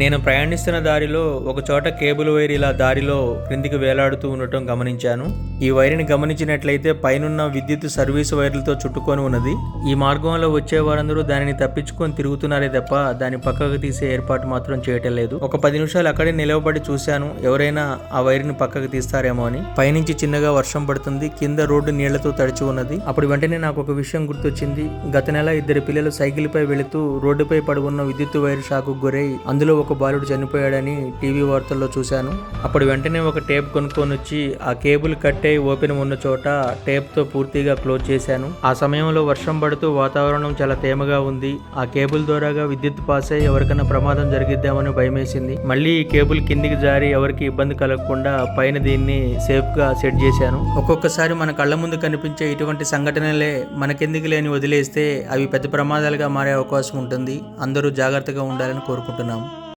నేను ప్రయాణిస్తున్న దారిలో ఒక చోట కేబుల్ వైర్ ఇలా దారిలో క్రిందికి వేలాడుతూ ఉండటం గమనించాను. ఈ వైర్ని గమనించినట్లయితే పైనున్న విద్యుత్ సర్వీస్ వైర్లతో చుట్టుకొని ఉన్నది. ఈ మార్గంలో వచ్చే వారందరూ దానిని తప్పించుకొని తిరుగుతున్నారే తప్ప దాని పక్కకు తీసే ఏర్పాటు మాత్రం చేయటం లేదు. ఒక పది నిమిషాలు అక్కడే నిలవబడి చూశాను. ఎవరైనా ఆ వైర్ని పక్కకు తీస్తారేమో అని. పైనుంచి చిన్నగా వర్షం పడుతుంది. కింద రోడ్డు నీళ్ళతో తడిచి ఉన్నది. అప్పుడు వెంటనే నాకు ఒక విషయం గుర్తొచ్చింది. గత నెల ఇద్దరు పిల్లలు సైకిల్ పై వెళుతూ రోడ్డుపై పడి ఉన్న విద్యుత్ వైర్ షాకు గురై అందులో ఒక బాలుడు చనిపోయాడని టీవీ వార్తల్లో చూశాను. అప్పుడు వెంటనే ఒక టేప్ కొనుక్కొని వచ్చి ఆ కేబుల్ కట్ ఒకటే ఓపెన్ ఉన్న చోట టేప్తో పూర్తిగా క్లోజ్ చేశాను. ఆ సమయంలో వర్షం పడుతూ వాతావరణం చాలా తేమగా ఉంది. ఆ కేబుల్ ద్వారాగా విద్యుత్ పాస్ అయి ఎవరికైనా ప్రమాదం జరిగిద్దామని భయమేసింది. మళ్ళీ ఈ కేబుల్ కిందికి జారి ఎవరికి ఇబ్బంది కలగకుండా పైన దీన్ని సేఫ్గా సెట్ చేశాను. ఒక్కొక్కసారి మన కళ్ళ ముందు కనిపించే ఇటువంటి సంఘటనలే మనకెందుకు లేని వదిలేస్తే అవి పెద్ద ప్రమాదాలుగా మారే అవకాశం ఉంటుంది. అందరూ జాగ్రత్తగా ఉండాలని కోరుకుంటున్నాము.